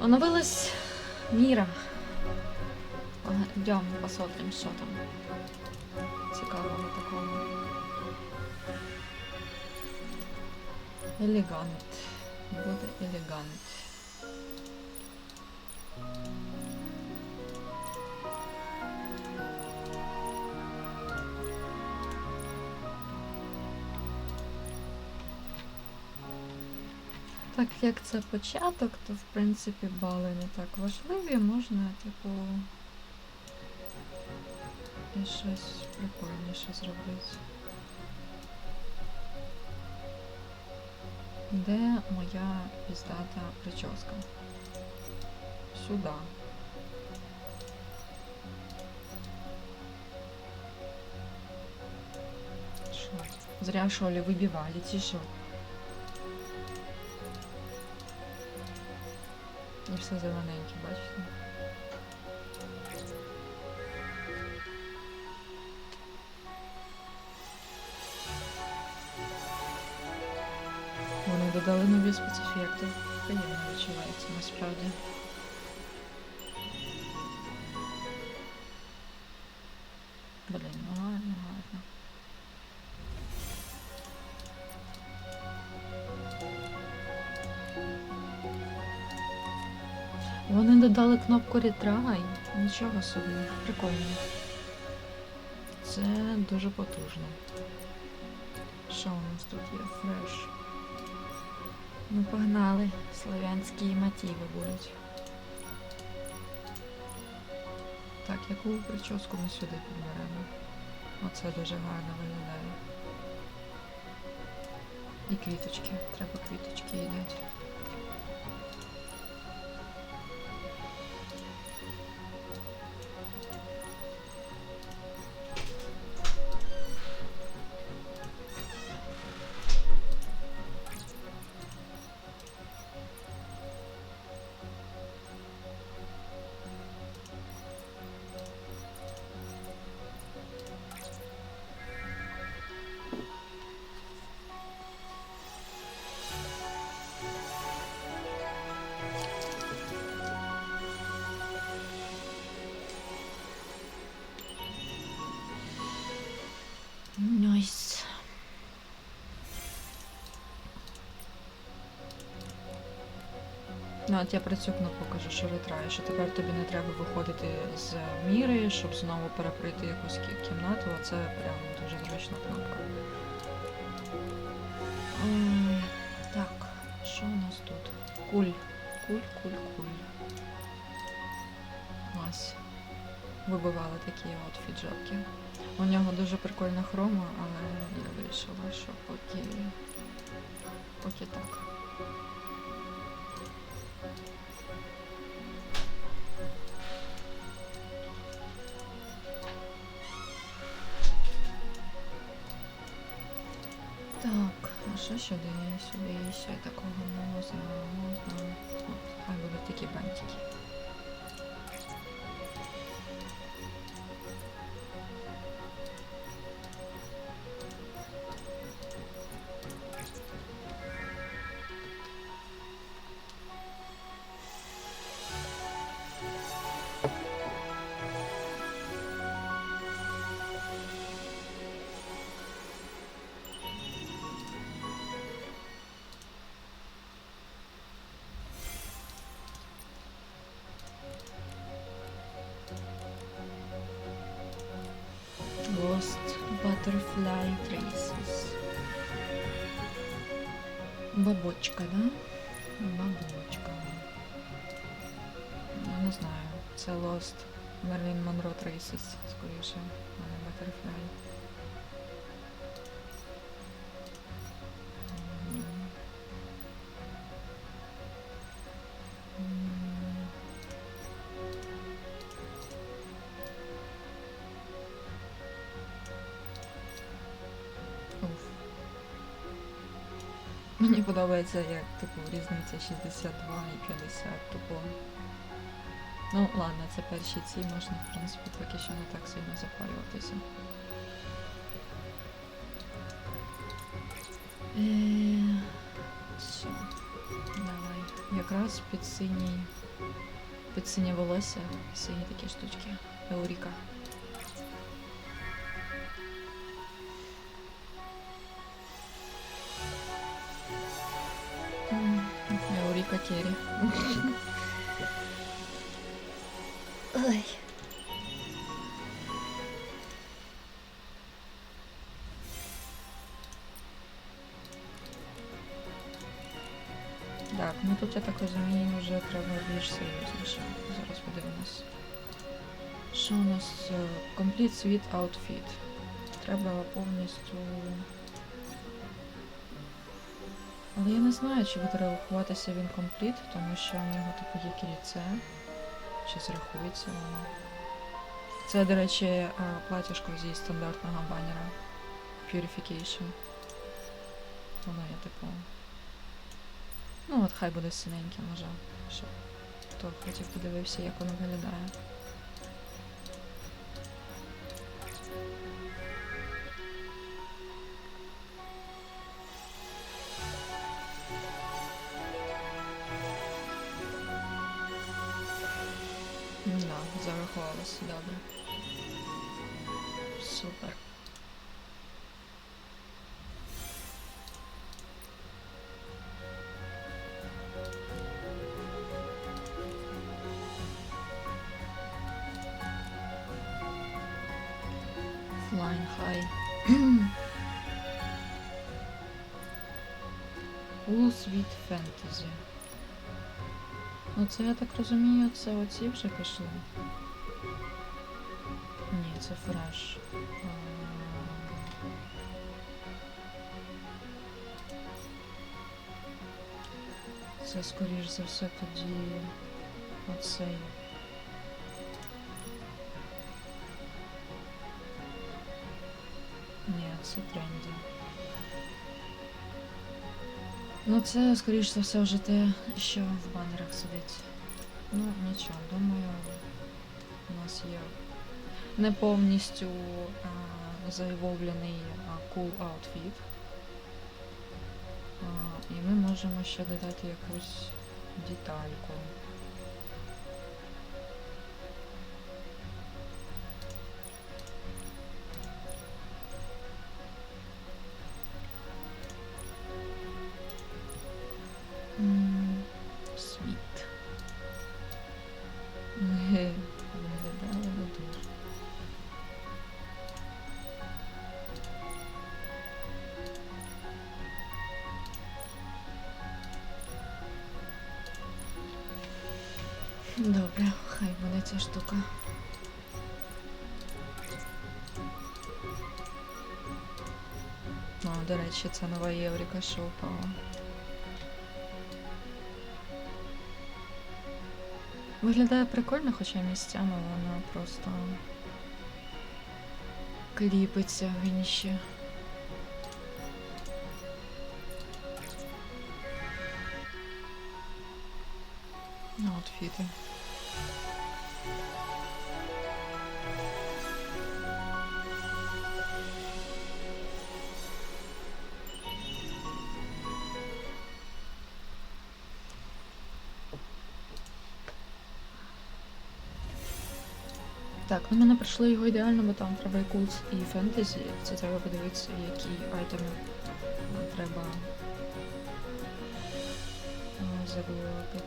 Оновилась Мира. Идем посмотрим, что там. Цікавого такого. Елегант. Буде елегант. Так як це початок, то в принципі бали не так важливі, можна, типу, і щось прикольніше зробити. Де моя піздата прическа? Сюда. Що? Зря що ли вибивали, чи І все зелененьке, бачите? Вони додали нові спецефекти. Приємно відчувається насправді. Додали кнопку ретрай. Нічого собі, прикольно. Це дуже потужно. Що у нас тут є? Фреш. Ну, погнали. Слов'янські мотиви будуть. Так, яку прическу ми сюди підберемо? Оце дуже гарно виглядає. І квіточки. Треба квіточки їдати. Ну, от я про цю кнопку кажу, що ретрає, що тепер тобі не треба виходити з міри, щоб знову переприти якусь кімнату, а це прям дуже зручна кнопка. Так, що у нас тут? Куль. Куль, куль, куль. Ось. Вибивали такі от фіджетки. У нього дуже прикольна хрома, але я вирішила, що поки, поки так. Так, а що сюди? Сюди ще такого можна, можна. Хай будуть такі бантики. Butterfly Races. Бабочка, да? Бабочка. Я не знаю. Це Lost Marilyn Monroe Traces, скоріше, а не Butterfly. Мені подобається, як типу різниця 62 і 50 тупо. Ну, ладно, це перші ці можна, в принципі, поки що не так сильно запалюватися. Е, Що? Давай. Якраз під синій Під синє волосся, сині такі штучки. Еуріка. Еуріка Керрі. Ой. Так, ну тут я так розумію, вже треба більш серйозніше. Зараз подивимось. Що у нас? е, Complete Suite Outfit. Треба повністю. Але я не знаю, чи буде рахуватися він компліт, тому що в нього типу є кільце. Чи зрахується воно. Це, до речі, е, платіжко зі стандартного банера. Purification. Воно є типу. Ну, от хай буде синеньке, може, щоб хто хотів подивився, як воно виглядає. No, zarachowałaś, dobra. Super. Flying high. All sweet fantasy. Ну це я так розумію, це оці вже пішли. Ні, це фреш. Це скоріш за все тоді оцей. Ні, це тренді. Ну це, скоріш за все, вже те, що в банерах сидить. Ну, нічого, думаю, у нас є не повністю а, заявовлений а, cool outfit. А, і ми можемо ще додати якусь детальку. Добре, хай буде ця штука. О, до речі, це нова Євріка, що впала. Виглядає прикольно, хоча місцями вона просто кліпиться в інші. Аутфіти. Так, ну ми не його ідеально, бо там треба і кулс, і фентезі. Це треба подивитися, які айтеми треба а, завоювати.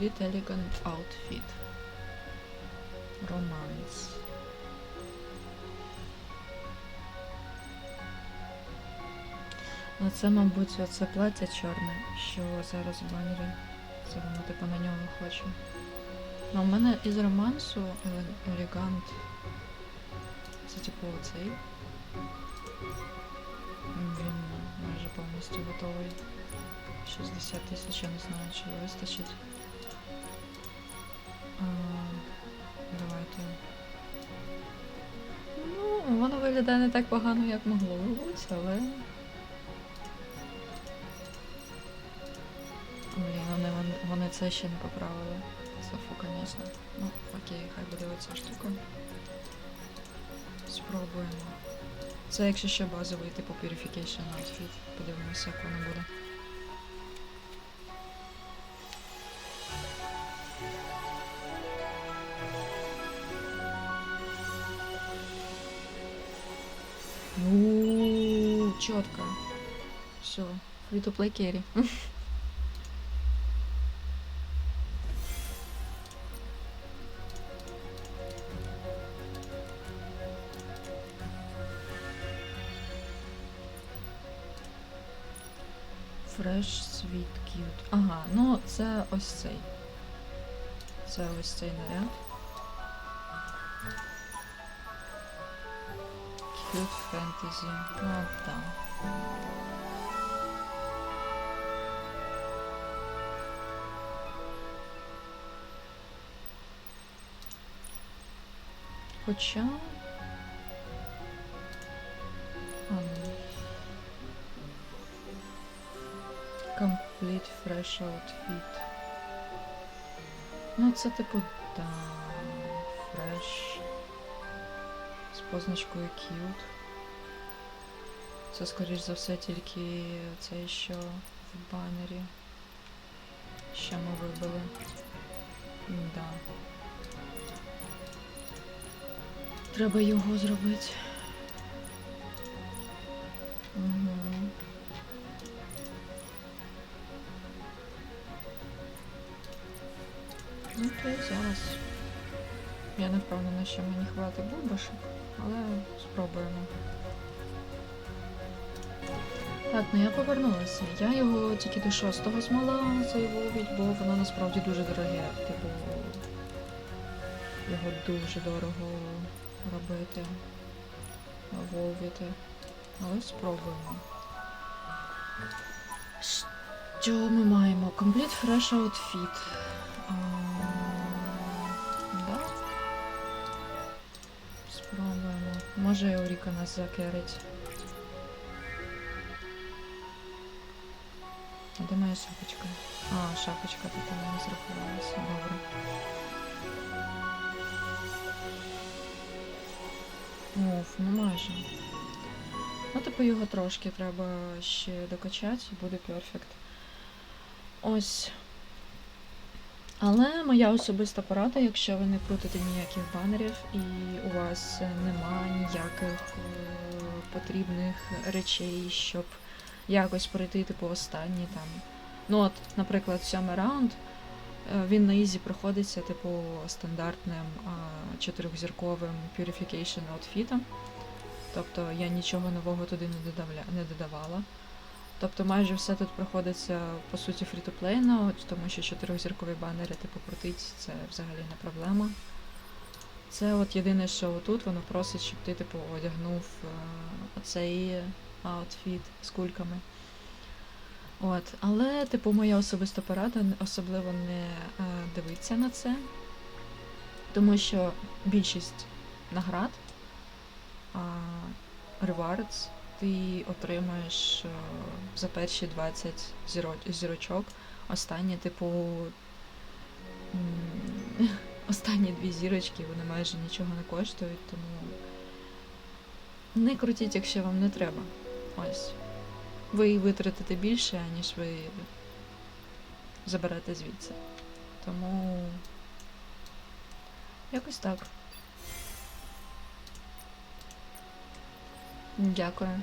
Complete elegant outfit. Romance. Ну це, мабуть, оце плаття чорне, що зараз в банері. Це воно типу на нього хоче. Ну, у мене із романсу еле- елегант. Це типу оцей. Він майже повністю готовий. 60 тисяч, я не знаю, чи вистачить. Давайте. Ну, воно виглядає не так погано, як могло бути, але... Блін, вони, вони це ще не поправили. Софу, звісно. Ну, окей, хай буде оця штука. Спробуємо. Це якщо ще базовий типу Purification Outfit. Подивимося, як воно буде. Ну, чітко. Все, free to play carry. Fresh Sweet Cute. Ага, ну це ось цей. Це ось цей наряд. Cute Fantasy. Ну, так. Хоча. Ну. Complete Fresh Outfit. Ну, це типу, да, Fresh. Позначкою Cute. Це, скоріш за все, тільки це що в банері. Що ми вибили. Да. Треба його зробити. Угу. Ну, Окей, зараз. Я не впевнена, що мені хватить бульбашок, але спробуємо. Так, ну я повернулася. Я його тільки до шостого змогла заявовить, бо воно насправді дуже дороге. Типу, його дуже дорого робити, вовити. Але спробуємо. Що ми маємо? Complete Fresh Outfit. Може Еуріка нас закерить. Де моя шапочка? А, шапочка тут мене зрахувалася. Добре. Уф, ну майже. Ну, типу, його трошки треба ще докачати, буде перфект. Ось. Але моя особиста порада, якщо ви не крутите ніяких банерів і у вас нема ніяких е, потрібних речей, щоб якось пройти, типу, останні там. Ну от, наприклад, сьомий раунд. е, Він на ізі проходиться, типу, стандартним чотирьохзірковим Purification аутфітом. Тобто я нічого нового туди не додавала. Тобто майже все тут проходиться по суті фрі-то-плейно, тому що чотирьохзіркові банери типу крутить, це взагалі не проблема. Це от єдине, що отут воно просить, щоб ти типу одягнув е, оцей аутфіт з кульками. От, але, типу, моя особиста порада особливо не е, дивитися на це, тому що більшість наград, а, rewards, ти отримаєш е, за перші 20 зіро- зірочок. Останні, типу, останні дві зірочки, вони майже нічого не коштують, тому не крутіть, якщо вам не треба. Ось. Ви витратите більше, ніж ви заберете звідси. Тому якось так. Дякую.